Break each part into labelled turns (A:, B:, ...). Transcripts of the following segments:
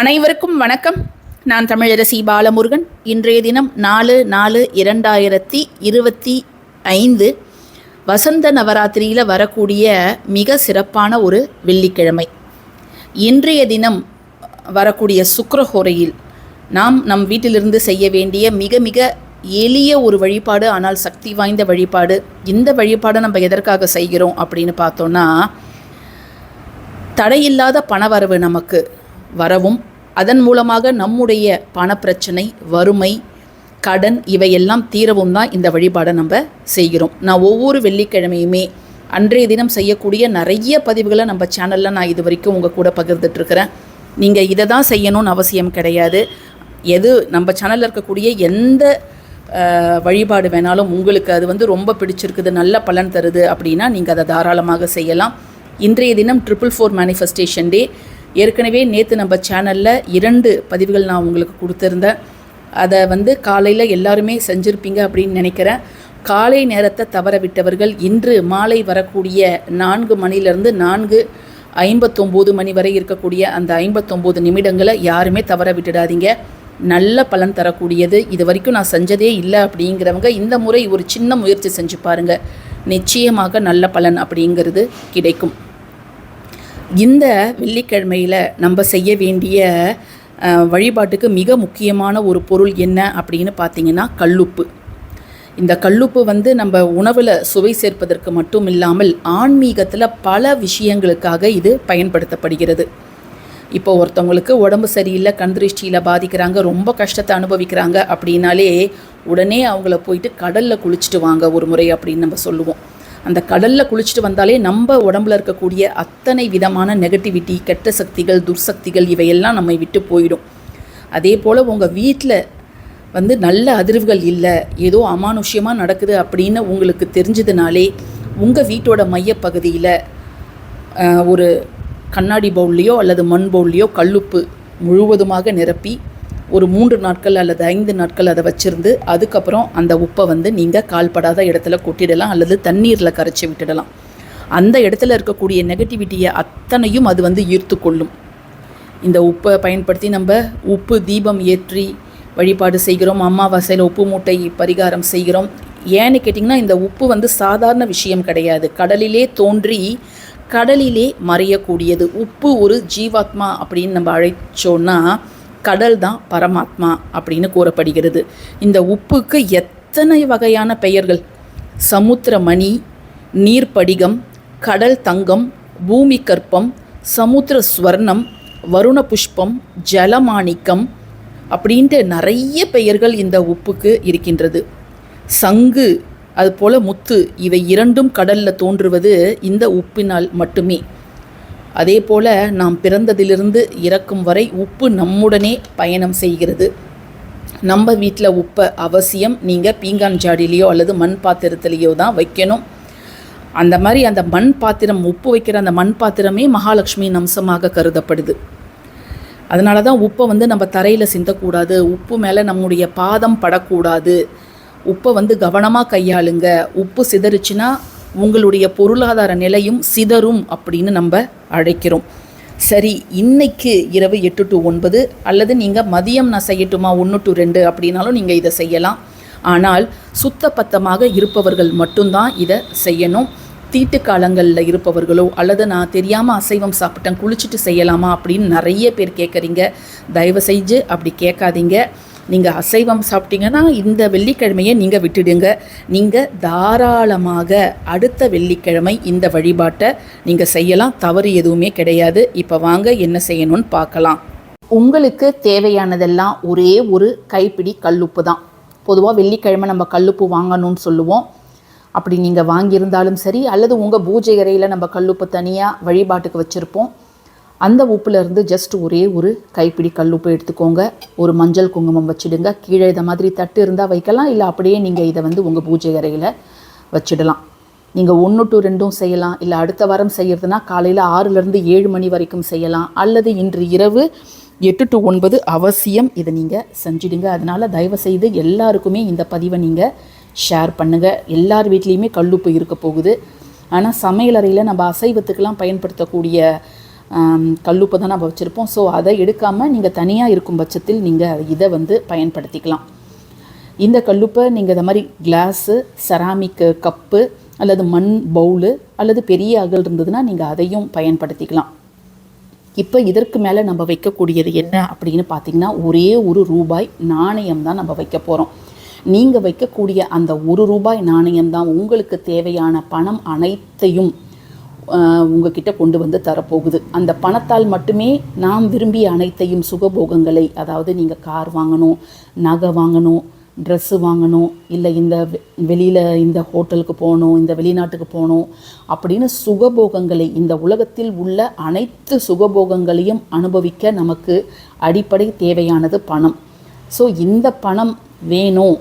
A: அனைவருக்கும் வணக்கம். நான் தமிழரசி பாலமுருகன். இன்றைய தினம் நாலு நாலு இரண்டாயிரத்தி இருபத்தி ஐந்து வசந்த நவராத்திரியில் வரக்கூடிய மிக சிறப்பான ஒரு வெள்ளிக்கிழமை. இன்றைய தினம் வரக்கூடிய சுக்கரஹோரையில் நாம் நம் வீட்டிலிருந்து செய்ய வேண்டிய மிக மிக எளிய ஒரு வழிபாடு ஆனால் சக்தி வாய்ந்த வழிபாடு. இந்த வழிபாடை நம்ம எதற்காக செய்கிறோம் அப்படின்னு பார்த்தோன்னா தடையில்லாத பணவரவு நமக்கு. வரவும் அதன் மூலமாக நம்முடைய பணப்பிரச்சனை வறுமை கடன் இவையெல்லாம் தீரவும் தான் இந்த வழிபாடை நம்ம செய்கிறோம். நான் ஒவ்வொரு வெள்ளிக்கிழமையுமே அன்றைய தினம் செய்யக்கூடிய நிறைய பதிவுகளை நம்ம சேனலில் நான் இது வரைக்கும் உங்கள் கூட பகிர்ந்துட்டுருக்கிறேன் நீங்கள் இதை தான் செய்யணும்னு அவசியம் கிடையாது. எது நம்ம சேனலில் இருக்கக்கூடிய எந்த வழிபாடு வேணாலும் உங்களுக்கு அது வந்து ரொம்ப பிடிச்சிருக்குது நல்ல பலன் தருது அப்படின்னா நீங்கள் அதை தாராளமாக செய்யலாம். இன்றைய தினம் ட்ரிபிள் ஃபோர் மேனிஃபெஸ்டேஷன் டே. ஏற்கனவே நேற்று நம்ம சேனலில் இரண்டு பதிவுகள் நான் உங்களுக்கு கொடுத்துருந்தேன். அதை வந்து காலையில் எல்லாருமே செஞ்சுருப்பீங்க அப்படின்னு நினைக்கிறேன். காலை நேரத்தை தவற விட்டவர்கள் இன்று மாலை வரக்கூடிய நான்கு மணிலேருந்து நான்கு ஐம்பத்தொம்போது மணி வரை இருக்கக்கூடிய அந்த ஐம்பத்தொம்போது நிமிடங்களை யாருமே தவற விட்டுடாதீங்க. நல்ல பலன் தரக்கூடியது. இது வரைக்கும் நான் செஞ்சதே இல்லை அப்படிங்கிறவங்க இந்த முறை ஒரு சின்ன முயற்சி செஞ்சு பாருங்கள் நிச்சயமாக நல்ல பலன் அப்படிங்கிறது கிடைக்கும். இந்த வெள்ளிக்கிழமையில் நம்ம செய்ய வேண்டிய வழிபாட்டுக்கு மிக முக்கியமான ஒரு பொருள் என்ன அப்படின்னு பார்த்தீங்கன்னா கல்லுப்பு. இந்த கல்லுப்பு வந்து நம்ம உணவில் சுவை சேர்ப்பதற்கு மட்டும் இல்லாமல் ஆன்மீகத்தில் பல விஷயங்களுக்காக இது பயன்படுத்தப்படுகிறது. இப்போ ஒருத்தவங்களுக்கு உடம்பு சரியில்லை கண் திருஷ்டியில் பாதிக்கிறாங்க ரொம்ப கஷ்டத்தை அனுபவிக்கிறாங்க அப்படின்னாலே உடனே அவங்கள போயிட்டு கடலில் குளிச்சுட்டு வாங்க ஒரு முறை அப்படின்னு நம்ம சொல்லுவோம். அந்த கடலில் குளிச்சுட்டு வந்தாலே நம்ம உடம்புல இருக்கக்கூடிய அத்தனை விதமான நெகட்டிவிட்டி கெட்ட சக்திகள் துர்சக்திகள் இவையெல்லாம் நம்மை விட்டு போயிடும். அதே போல் உங்கள் வீட்டில் வந்து நல்ல அதிர்வுகள் இல்லை ஏதோ அமானுஷ்யமாக நடக்குது அப்படின்னு உங்களுக்கு தெரிஞ்சதுனாலே உங்கள் வீட்டோட மையப்பகுதியில் ஒரு கண்ணாடி பவுல்லையோ அல்லது மண் பவுல்லையோ கல்லுப்பு முழுவதுமாக நிரப்பி ஒரு மூன்று நாட்கள் அல்லது ஐந்து நாட்கள் அதை வச்சுருந்து அதுக்கப்புறம் அந்த உப்பை வந்து நீங்கள் கால்படாத இடத்துல கொட்டிடலாம் அல்லது தண்ணீரில் கரைச்சி விட்டுடலாம். அந்த இடத்துல இருக்கக்கூடிய நெகட்டிவிட்டியை அத்தனையும் அது வந்து ஈர்த்து கொள்ளும். இந்த உப்பை பயன்படுத்தி நம்ம உப்பு தீபம் ஏற்றி வழிபாடு செய்கிறோம் அமாவாசையில் உப்பு மூட்டை பரிகாரம் செய்கிறோம். ஏன்னு கேட்டிங்கன்னா இந்த உப்பு வந்து சாதாரண விஷயம் கிடையாது. கடலிலே தோன்றி கடலிலே மறையக்கூடியது. உப்பு ஒரு ஜீவாத்மா அப்படின்னு நம்ம அழைச்சோன்னா கடல் தான் பரமாத்மா அப்படின்னு கூறப்படுகிறது. இந்த உப்புக்கு எத்தனை வகையான பெயர்கள்? சமுத்திரமணி நீர்ப்படிகம் கடல் தங்கம் பூமி கற்பம் சமுத்திர ஸ்வர்ணம் வருண புஷ்பம் ஜலமாணிக்கம் அப்படின்ட்டு நிறைய பெயர்கள் இந்த உப்புக்கு இருக்கின்றது. சங்கு அதுபோல் முத்து இவை இரண்டும் கடலில் தோன்றுவது இந்த உப்பினால் மட்டுமே. அதே போல் நாம் பிறந்ததிலிருந்து இறக்கும் வரை உப்பு நம்முடனே பயணம் செய்கிறது. நம்ம வீட்டில் உப்பை அவசியம் நீங்கள் பீங்கான் ஜாடிலேயோ அல்லது மண் பாத்திரத்திலேயோ தான் வைக்கணும். அந்த மாதிரி அந்த மண் பாத்திரம் உப்பு வைக்கிற அந்த மண் பாத்திரமே மகாலட்சுமியின் அம்சமாக கருதப்படுது. அதனால தான் உப்பை வந்து நம்ம தரையில் சிந்தக்கூடாது. உப்பு மேலே நம்முடைய பாதம் படக்கூடாது. உப்பை வந்து கவனமாக கையாளுங்க. உப்பு சிதறுச்சுன்னா உங்களுடைய பொருளாதார நிலையும் சிதறும் அப்படின்னு நம்ம அழைக்கிறோம். சரி இன்னைக்கு இரவு எட்டு டு ஒன்பது அல்லது நீங்கள் மதியம் நான் செய்யட்டுமா ஒன்று டு ரெண்டு அப்படின்னாலும் நீங்கள் இதை செய்யலாம். ஆனால் சுத்தபத்தமாக இருப்பவர்கள் மட்டும்தான் இதை செய்யணும். தீட்டு காலங்களில் இருப்பவர்களோ அல்லது நான் தெரியாமல் அசைவம் சாப்பிட்டேன் குளிச்சுட்டு செய்யலாமா அப்படின்னு நிறைய பேர் கேட்குறீங்க. தயவு செஞ்சு அப்படி கேட்காதீங்க. நீங்கள் அசைவம் சாப்பிட்டீங்கன்னா இந்த வெள்ளிக்கிழமையை நீங்கள் விட்டுடுங்க. நீங்கள் தாராளமாக அடுத்த வெள்ளிக்கிழமை இந்த வழிபாட்டை நீங்கள் செய்யலாம். தவறு எதுவுமே கிடையாது. இப்போ வாங்க என்ன செய்யணும்னு பார்க்கலாம். உங்களுக்கு தேவையானதெல்லாம் ஒரே ஒரு கைப்பிடி கல்லுப்பு தான். பொதுவாக வெள்ளிக்கிழமை நம்ம கல்லுப்பு வாங்கணும்னு சொல்லுவோம். அப்படி நீங்கள் வாங்கியிருந்தாலும் சரி அல்லது உங்கள் பூஜை அறையில் நம்ம கல்லுப்பு தனியாக வழிபாட்டுக்கு வச்சுருப்போம். அந்த உப்புலேருந்து ஜஸ்ட் ஒரே ஒரு கைப்பிடி கல் உப்பு எடுத்துக்கோங்க. ஒரு மஞ்சள் குங்குமம் வச்சுடுங்க. கீழே இதை மாதிரி தட்டு இருந்தால் வைக்கலாம். இல்லை அப்படியே நீங்கள் இதை வந்து உங்கள் பூஜை அறையில் வச்சிடலாம். நீங்கள் ஒன்று டு ரெண்டும் செய்யலாம். இல்லை அடுத்த வாரம் செய்கிறதுனா காலையில் ஆறுலேருந்து ஏழு மணி வரைக்கும் செய்யலாம். அல்லது இன்று இரவு எட்டு டு ஒன்பது அவசியம் இதை நீங்கள் செஞ்சிடுங்க. அதனால் தயவு செய்து எல்லாருக்குமே இந்த பதிவை நீங்கள் ஷேர் பண்ணுங்கள் எல்லார் வீட்லேயுமே கல்லுப்பு இருக்க போகுது. ஆனால் சமையலறையில் நம்ம அசைவத்துக்கெல்லாம் பயன்படுத்தக்கூடிய கல்லுப்பை தான் நம்ம வச்சுருப்போம். ஸோ அதை எடுக்காமல் நீங்கள் தனியாக இருக்கும் பட்சத்தில் நீங்கள் இதை வந்து பயன்படுத்திக்கலாம். இந்த கல்லுப்பை நீங்கள் இந்த மாதிரி கிளாஸு செராமிக்கு கப்பு அல்லது மண் பவுலு அல்லது பெரிய அகல் இருந்ததுன்னா நீங்கள் அதையும் பயன்படுத்திக்கலாம். இப்போ இதற்கு மேலே நம்ம வைக்கக்கூடியது என்ன அப்படின்னு பார்த்தீங்கன்னா ஒரே ஒரு ரூபாய் நாணயம் தான் நம்ம வைக்க போகிறோம் நீங்கள் வைக்கக்கூடிய அந்த ஒரு ரூபாய் நாணயம் தான் உங்களுக்கு தேவையான பணம் அனைத்தையும் உங்ககிட்ட கொண்டு வந்து தரப்போகுது. அந்த பணத்தால் மட்டுமே நாம் விரும்பிய அனைத்தையும் சுகபோகங்களை அதாவது நீங்கள் கார் வாங்கணும் நகை வாங்கணும் ட்ரெஸ்ஸு வாங்கணும் இல்லை இந்த வெளியில் இந்த ஹோட்டலுக்கு போகணும் இந்த வெளிநாட்டுக்கு போகணும் அப்படின்னு சுகபோகங்களை இந்த உலகத்தில் உள்ள அனைத்து சுகபோகங்களையும் அனுபவிக்க நமக்கு அடிப்படை தேவையானது பணம். ஸோ இந்த பணம் வேணும்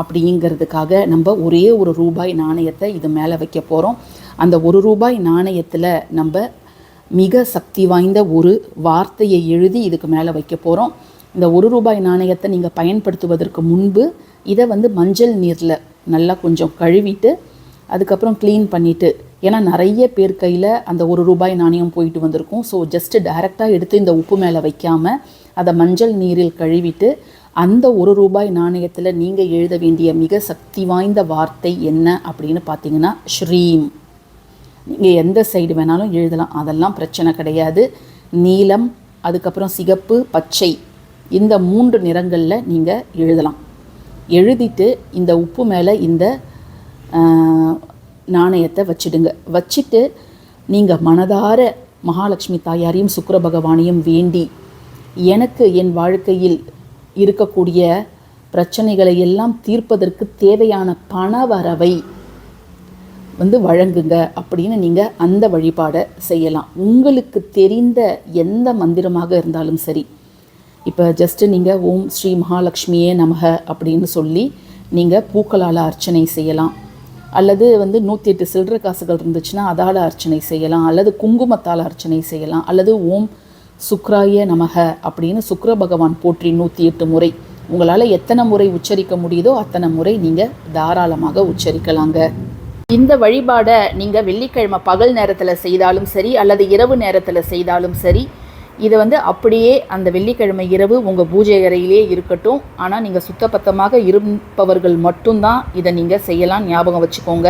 A: அப்படிங்கிறதுக்காக நம்ம ஒரே ஒரு ரூபாய் நாணயத்தை இது மேலே வைக்க போகிறோம் அந்த ஒரு ரூபாய் நாணயத்தில் நம்ம மிக சக்தி வாய்ந்த ஒரு வார்த்தையை எழுதி இதுக்கு மேலே வைக்க போகிறோம் இந்த ஒரு ரூபாய் நாணயத்தை நீங்கள் பயன்படுத்துவதற்கு முன்பு இதை வந்து மஞ்சள் நீரில் நல்லா கொஞ்சம் கழுவிட்டு அதுக்கப்புறம் க்ளீன் பண்ணிவிட்டு ஏன்னா நிறைய பேர் கையில் அந்த ஒரு ரூபாய் நாணயம் போயிட்டு வந்திருக்கும். ஸோ ஜஸ்ட்டு டைரெக்டாக எடுத்து இந்த உப்பு மேலே வைக்காமல் அதை மஞ்சள் நீரில் கழுவிட்டு அந்த ஒரு ரூபாய் நாணயத்தில் நீங்கள் எழுத வேண்டிய மிக சக்தி வாய்ந்த வார்த்தை என்ன அப்படின்னு பார்த்தீங்கன்னா ஸ்ரீம். நீங்கள் எந்த சைடு வேணாலும் எழுதலாம். அதெல்லாம் பிரச்சனை கிடையாது. நீலம் அதுக்கப்புறம் சிகப்பு பச்சை. இந்த மூன்று நிறங்களில் நீங்கள் எழுதலாம். எழுதிட்டு இந்த உப்பு மேலே இந்த நாணயத்தை வச்சிடுங்க. வச்சுட்டு நீங்கள் மனதார மகாலட்சுமி தாயாரையும் சுக்கர பகவானையும் வேண்டி எனக்கு என் வாழ்க்கையில் இருக்கக்கூடிய பிரச்சனைகளை எல்லாம் தீர்ப்பதற்கு தேவையான பணவரவை வந்து வழங்குங்க அப்படின்னு நீங்கள் அந்த வழிபாடை செய்யலாம். உங்களுக்கு தெரிந்த எந்த மந்திரமாக இருந்தாலும் சரி. இப்போ ஜஸ்ட்டு நீங்கள் ஓம் ஸ்ரீ மகாலட்சுமியே நமக அப்படின்னு சொல்லி நீங்கள் பூக்களால் அர்ச்சனை செய்யலாம். அல்லது வந்து நூற்றி எட்டு சில்லற காசுகள் இருந்துச்சுன்னா அதால் அர்ச்சனை செய்யலாம். அல்லது குங்குமத்தால் அர்ச்சனை செய்யலாம். அல்லது ஓம் சுக்ராய நமக அப்படின்னு சுக்ர பகவான் போற்றி நூற்றி எட்டு முறை. உங்களால் எத்தனை முறை உச்சரிக்க முடியுதோ அத்தனை முறை நீங்கள் தாராளமாக உச்சரிக்கலாங்க. இந்த வழிபாடை நீங்கள் வெள்ளிக்கிழமை பகல் நேரத்தில் செய்தாலும் சரி அல்லது இரவு நேரத்தில் செய்தாலும் சரி இது வந்து அப்படியே அந்த வெள்ளிக்கிழமை இரவு உங்கள் பூஜை அறையிலே இருக்கட்டும். ஆனால் நீங்கள் சுத்தபத்தமாக இருப்பவர்கள் மட்டும்தான் இதை நீங்கள் செய்யலாம் ஞாபகம் வச்சுக்கோங்க.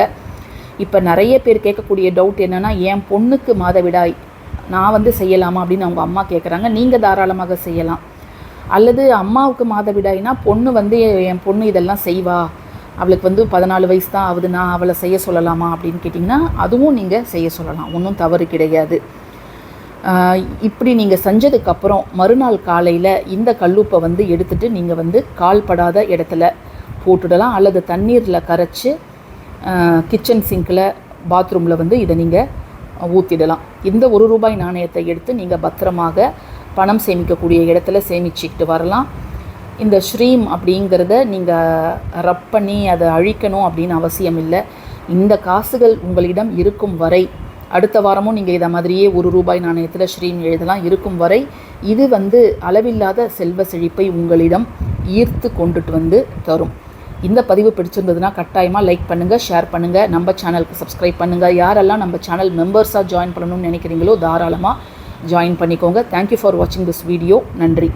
A: இப்போ நிறைய பேர் கேட்கக்கூடிய டவுட் என்னென்னா என் பொண்ணுக்கு மாதவிடாய் நான் வந்து செய்யலாமா? அப்படின்னு அவங்க அம்மா கேட்குறாங்க நீங்கள் தாராளமாக செய்யலாம். அல்லது அம்மாவுக்கு மாதவிடாய்னா பொண்ணு வந்து என் பொண்ணு இதெல்லாம் செய்வா. அவளுக்கு வந்து பதினாலு வயசு தான் ஆகுது நான் அவளை செய்ய சொல்லலாமா அப்படின்னு கேட்டிங்கன்னா அதுவும் நீங்கள் செய்ய சொல்லலாம். ஒன்றும் தவறு கிடையாது. இப்படி நீங்கள் செஞ்சதுக்கப்புறம் மறுநாள் காலையில் இந்த கல்லுப்பை வந்து எடுத்துகிட்டு நீங்கள் வந்து கால்படாத இடத்துல போட்டுடலாம். அல்லது தண்ணீரில் கரைச்சி கிச்சன் சிங்கில் பாத்ரூமில் வந்து இதை நீங்கள் ஊற்றிடலாம் இந்த ஒரு ரூபாய் நாணயத்தை எடுத்து நீங்கள் பத்திரமாக பணம் சேமிக்கக்கூடிய இடத்துல சேமிச்சுக்கிட்டு வரலாம். இந்த ஸ்ரீம் அப்படிங்கிறத நீங்கள் ரப் பண்ணி அதை அழிக்கணும் அப்படின்னு அவசியம் இல்லை. இந்த காசுகள் உங்களிடம் இருக்கும் வரை அடுத்த வாரமும் நீங்கள் இதை மாதிரியே ஒரு ரூபாய் நாணயத்தில் ஸ்ரீம் எழுதலாம் இருக்கும் வரை இது வந்து அளவில்லாத செல்வ செழிப்பை உங்களிடம் ஈர்த்து கொண்டுட்டு வந்து தரும். இந்த பதிவு பிடிச்சிருந்ததுன்னா கட்டாயமாக லைக் பண்ணுங்கள் ஷேர் பண்ணுங்கள் நம்ம சேனலுக்கு சப்ஸ்கிரைப் பண்ணுங்கள் யாரெல்லாம் நம்ம சேனல் மெம்பர்ஸாக ஜாயின் பண்ணணும்னு நினைக்கிறீங்களோ தாராளமாக ஜாயின் பண்ணிக்கோங்க. தேங்க்யூ ஃபார் வாட்சிங் திஸ் வீடியோ நன்றி.